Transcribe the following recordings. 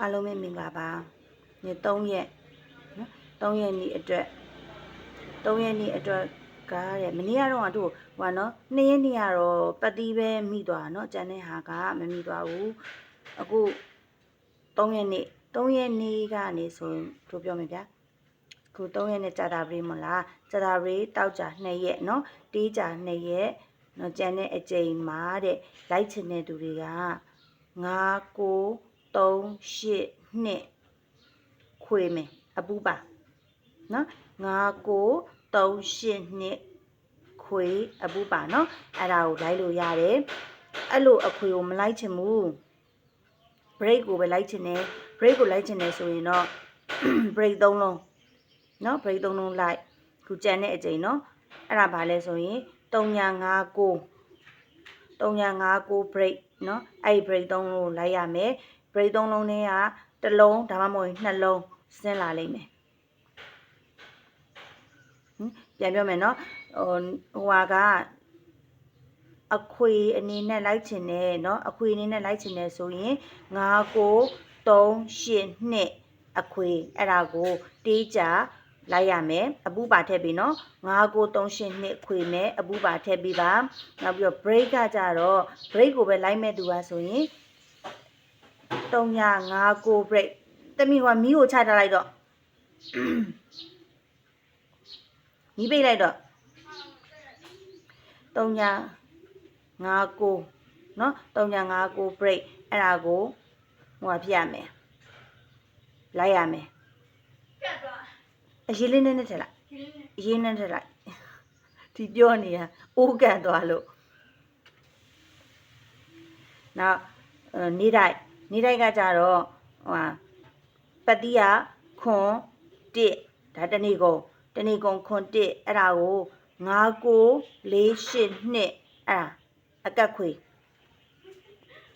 အားလုံးပဲမင်္ဂလာပါနေ့3ရက်နော်3ရက်နေ့အတွက်3ရက်နေ့အတွက်ကားတဲ့မနေ့ကတော့တို့ဟိုနော်2ရက်နေ့ကတော့ပတ်တီးပဲမိသွားတာနော်ကျန်တဲ့ဟာကမမိသွားဘူးအခု3ရက်နေ့3ရက်နေ့ကနေဆိုရင်တို့ပြောမယ်ဗျာခု3ရက်နေ့ကြာတာပြီမလားကြာတာပြီတောက်ကြ2ရက်နော်တေးကြ2ရက်နော်ကျန်တဲ့အချိန်မှာတဲ့လိုက်ချင်တဲ့သူတွေက9 9 3 8နှစ်ခွေမယ်အပူပါနော်9 9 3 8နှစ်ခွေအပူပါနော်အဲ့ဒါကိုလိုက်လို့ရတယ်အဲ့လိုအခွေကိုမလိုက်ချင်ဘူး break ကိုပဲလိုက်ချင်တယ် break ကိုလိုက်ချင်တယ်ဆိုရင်တော့ break သုံးလုံးနော် break သုံးလုံးလိုက်ခုကြံတဲ့အချိန်နော်အဲ့ဒါဘာလဲဆိုရင်3959 3959 break နော်အဲ့ဒီ break သုံးလုံးကိုလိုက်ရမယ် ပရိသုံးလုံးထဲကတစ်လုံးဒါမှမဟုတ်နှစ်လုံးဆင်းလာလိမ့်မယ်ဟင်ပြန်ပြောမယ်နော်ဟိုဟိုဟာကအခွေအနေနဲ့လိုက်ချင်တယ်နော်အခွေအနေနဲ့လိုက်ချင်တယ်ဆိုရင်9 9 3 8 2အခွေအဲ့ဒါကိုတေးကြလိုက်ရမယ်အပူပါထည့်ပြီးနော်9 9 3 8 2ခွေမယ်အပူပါထည့်ပြီးပါနောက်ပြီးတော့ break ကကြတော့ break ကိုပဲလိုက်မဲ့သူပါဆိုရင် 359 break တမီကမီးကိုချထားလိုက်တော့မီးပိတ်လိုက်တော့3 59เนาะ359 break အဲ့ဒါကိုဟိုဟာဖြစ်ရမယ်လိုက်ရမယ် ပြတ်သွား အရေးလေးနဲ့နဲ့ထည့်လိုက် ဒီလေးနဲ့ အရေးနဲ့ထည့်လိုက်ဒီပြောနေတာအိုးကန်သွားလို့နောက်အဲနေတိုင်း နေတိုင်းကကြတော့ဟိုဟာပတိယခွန်1ဒါတဏီကုံတဏီကုံခွန်1အဲ့ဒါကို9 9 4 8နှစ်အဲ့ဒါအကက်ခွေ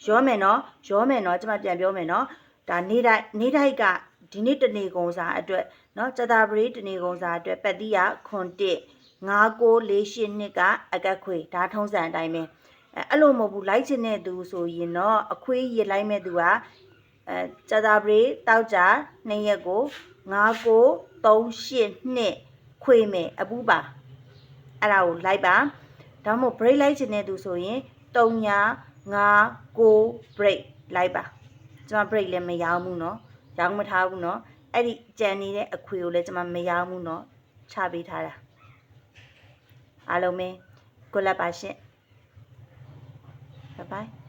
ရောမယ်နော်ရောမယ်နော်ကျွန်မပြန်ပြောမယ်နော်ဒါနေတိုင်းနေတိုင်းကဒီနေ့တနေကုံစာအတွက်နော်စတာပရိတနေကုံစာအတွက်ပတိယခွန်1 9948နှစ်ကအကက်ခွေဒါထုံးစံအတိုင်းပဲ အဲအဲ့လိုမဟုတ်ဘူးလိုက်ချင်တဲ့သူဆိုရင်တော့အခွေးရလိုက်မဲ့သူကအဲစတာပရိတောက်ကြ2ရက်ကို9938နှစ်ခွေမယ်အပူပါအဲ့ဒါကိုလိုက်ပါဒါမှမဟုတ် break လိုက်ချင်တဲ့သူဆိုရင်3ညာ5 9 break လိုက်ပါကျွန်မ break လည်းမရောဘူးเนาะရောင်းမထားဘူးเนาะအဲ့ဒီကြံနေတဲ့အခွေကိုလည်းကျွန်မမရောဘူးเนาะချပေးထားတာအားလုံးပဲကိုလက်ပါရှင့် ဘိုင်ဘိုင်